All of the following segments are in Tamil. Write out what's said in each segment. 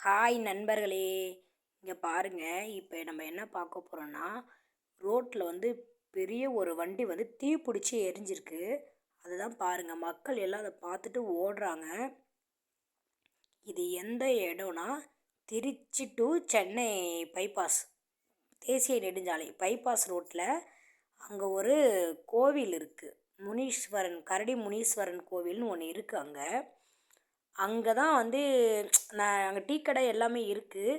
ஹாய் நண்பர்களே. இங்கே பாருங்கள் இப்போ நம்ம என்ன பார்க்க போகிறோன்னா ரோட்டில் வந்து பெரிய ஒரு வண்டி வந்து தீ பிடிச்சி எரிஞ்சிருக்கு. அதுதான் பாருங்கள் மக்கள் எல்லாம் அதை பார்த்துட்டு ஓடுறாங்க. இது எந்த இடம்னா திருச்சி டு சென்னை பைபாஸ் தேசிய நெடுஞ்சாலை பைபாஸ் ரோட்டில் அங்கே ஒரு கோவில் இருக்குது முனீஸ்வரன் கரடி முனீஸ்வரன் கோவில்னு ஒன்று இருக்குது அங்கே. அங்கே தான் வந்து நான் அங்கே டீ கடை எல்லாமே இருக்குது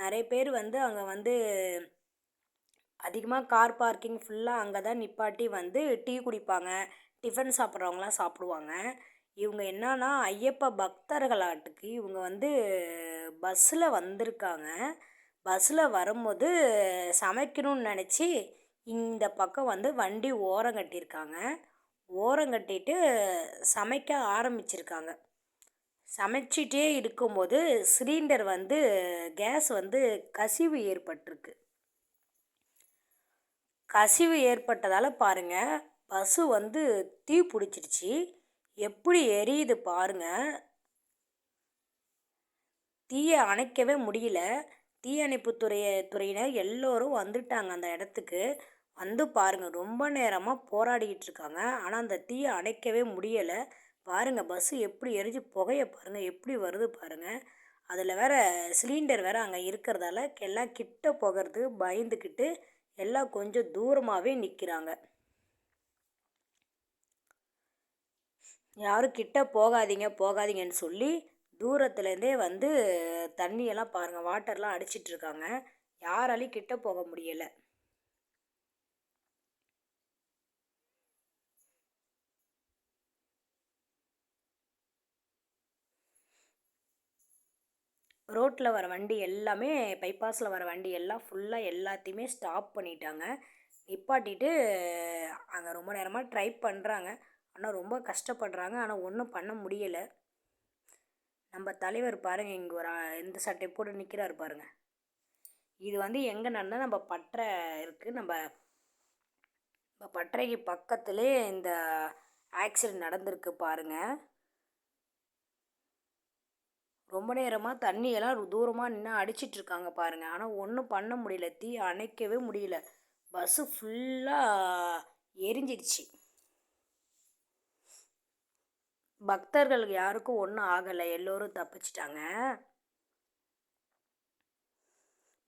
நிறைய பேர் வந்து அங்கே வந்து அதிகமாக கார் பார்க்கிங் ஃபுல்லாக அங்கே தான் நிப்பாட்டி வந்து டீ குடிப்பாங்க. டிஃபன் சாப்பிட்றவங்களாம் சாப்பிடுவாங்க. இவங்க என்னன்னா ஐயப்ப பக்தர்களாட்டுக்கு இவங்க வந்து பஸ்ஸில் வந்திருக்காங்க. பஸ்ஸில் வரும்போது சமைக்கணும்னு நினச்சி இந்த பக்கம் வந்து வண்டி ஓரம் கட்டியிருக்காங்க. ஓரம் கட்டிட்டு சமைக்க ஆரம்பிச்சிருக்காங்க. சமைச்சிட்டே இருக்கும்போது சிலிண்டர் வந்து கேஸ் வந்து கசிவு ஏற்பட்டிருக்கு. கசிவு ஏற்பட்டதால் பாருங்கள் பஸ்ஸு வந்து தீ பிடிச்சிருச்சு. எப்படி எரியுது பாருங்கள் தீயை அணைக்கவே முடியல. தீயணைப்பு துறைய துறையினர் எல்லோரும் வந்துட்டாங்க அந்த இடத்துக்கு. வந்து பாருங்கள் ரொம்ப நேரமாக போராடிக்கிட்டு இருக்காங்க. ஆனால் அந்த தீயை அணைக்கவே முடியலை. பாருங்கள் பஸ்ஸு எப்படி எரிஞ்சு புகையை பாருங்கள் எப்படி வருது பாருங்கள் அதில் வேறு சிலிண்டர் வேறு அங்கே இருக்கிறதால எல்லாம் கிட்ட போகிறது பயந்துக்கிட்டு எல்லாம் கொஞ்சம் தூரமாகவே நிற்கிறாங்க யாரும் கிட்ட போகாதீங்க போகாதீங்கன்னு சொல்லி தூரத்துலேருந்தே வந்து தண்ணியெல்லாம் பாருங்கள் வாட்டர்லாம் அடிச்சிட்ருக்காங்க யாராலையும் கிட்ட போக முடியலை. ரோட்டில் வர வண்டி எல்லாமே பைபாஸில் வர வண்டி எல்லாம் ஃபுல்லாக எல்லாத்தையுமே ஸ்டாப் பண்ணிட்டாங்க. நிப்பாட்டிட்டு அங்கே ரொம்ப நேரமாக ட்ரை பண்ணுறாங்க ஆனால் ரொம்ப கஷ்டப்படுறாங்க. ஆனால் ஒன்றும் பண்ண முடியலை. நம்ம தலைவர் பாருங்கள் இங்கே ஒரு இந்த சட்டை போட்டு நிற்கிறாரு பாருங்கள் இது வந்து எங்கே நடந்தால் நம்ம பற்றை இருக்குது நம்ம நம்ம பட்டறைக்கு பக்கத்துலேயே இந்த ஆக்சிடெண்ட் நடந்திருக்கு பாருங்கள் ரொம்ப நேரமாக தண்ணியெல்லாம் தூரமாக நின்று அடிச்சிட்ருக்காங்க பாருங்கள் ஆனால் ஒன்றும் பண்ண முடியல. தீ அணைக்கவே முடியல. பஸ்ஸு ஃபுல்லாக எரிஞ்சிடுச்சு. பக்தர்களுக்கு யாருக்கும் ஒன்றும் ஆகலை. எல்லோரும் தப்பிச்சிட்டாங்க.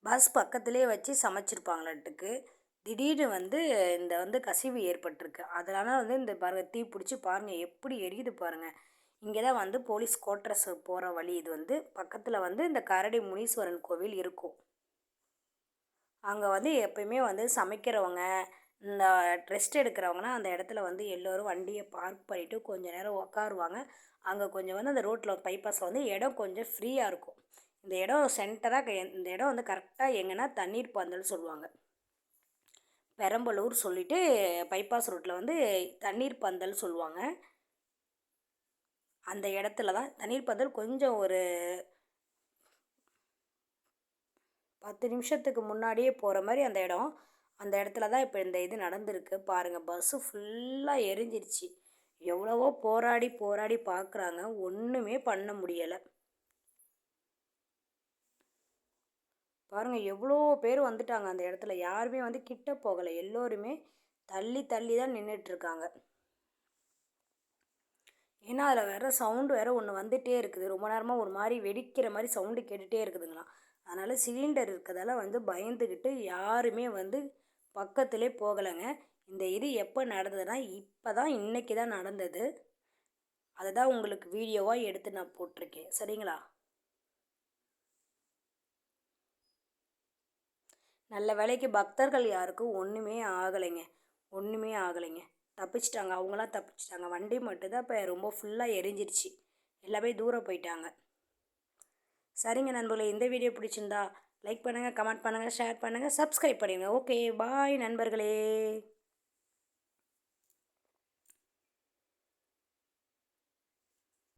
பஸ் பக்கத்துலேயே வச்சு சமைச்சிருப்பாங்களாட்டுக்கு. திடீர்னு வந்து இந்த வந்து கசிவு ஏற்பட்டிருக்கு. அதனால் வந்து இந்த பாருங்கள் தீ பிடிச்சி பாருங்கள் எப்படி எரியுது பாருங்கள் இங்கே தான் வந்து போலீஸ் கோட்ரஸ் போகிற வழி இது வந்து. பக்கத்தில் வந்து இந்த கரடி முனீஸ்வரன் கோவில் இருக்கும். அங்கே வந்து எப்பயுமே வந்து சமைக்கிறவங்க இந்த ரெஸ்ட் எடுக்கிறவங்கன்னா அந்த இடத்துல வந்து எல்லோரும் வண்டியை பார்க் பண்ணிவிட்டு கொஞ்சம் நேரம் உக்காருவாங்க. அங்கே கொஞ்சம் வந்து அந்த ரோட்டில் பைபாஸில் வந்து இடம் கொஞ்சம் ஃப்ரீயாக இருக்கும். இந்த இடம் சென்டராக இந்த இடம் வந்து கரெக்டாக எங்கன்னா தண்ணீர் பந்தல் சொல்லுவாங்க. பெரம்பலூர் சொல்லிவிட்டு பைபாஸ் ரோட்டில் வந்து தண்ணீர் பந்தல் சொல்லுவாங்க. அந்த இடத்துல தான் தண்ணீர் பந்தல் கொஞ்சம் ஒரு பத்து நிமிஷத்துக்கு முன்னாடியே போகிற மாதிரி அந்த இடம். அந்த இடத்துல தான் இப்போ இந்த இது நடந்திருக்கு. பாருங்கள் பஸ்ஸு ஃபுல்லாக எரிஞ்சிருச்சு. எவ்வளவோ போராடி போராடி பார்க்குறாங்க ஒன்றுமே பண்ண முடியலை. பாருங்கள் எவ்வளோ பேர் வந்துட்டாங்க அந்த இடத்துல. யாருமே வந்து கிட்ட போகலை. எல்லோருமே தள்ளி தள்ளி தான் நின்றுட்டுருக்காங்க ஏன்னா அதில் வேறு சவுண்டு வேறு ஒன்று வந்துகிட்டே இருக்குது. ரொம்ப நேரமாக ஒரு மாதிரி வெடிக்கிற மாதிரி சவுண்டு கேட்டுகிட்டே இருக்குதுங்களாம். அதனால் சிலிண்டர் இருக்கிறதால வந்து பயந்துக்கிட்டு யாருமே வந்து பக்கத்திலே போகலைங்க. இந்த இது எப்போ நடந்ததுன்னா இப்போ தான் இன்றைக்கி தான் நடந்தது. அதை தான் உங்களுக்கு வீடியோவாக எடுத்து நான் போட்டிருக்கேன். சரிங்களா? நல்ல வேலைக்கு பக்தர்கள் யாருக்கும் ஒன்றுமே ஆகலைங்க. ஒன்றுமே ஆகலைங்க. தப்பிச்சிட்டாங்க அவங்களாம் தப்பிச்சிட்டாங்க. வண்டி மட்டும்தான் இப்போ ரொம்ப ஃபுல்லாக எரிஞ்சிருச்சு. எல்லாமே தூரம் போயிட்டாங்க. சரிங்க நண்பர்களே இந்த வீடியோ பிடிச்சிருந்தா லைக் பண்ணுங்கள் கமெண்ட் பண்ணுங்கள் ஷேர் பண்ணுங்கள் சப்ஸ்கிரைப் பண்ணுங்கள் ஓகே பாய் நண்பர்களே.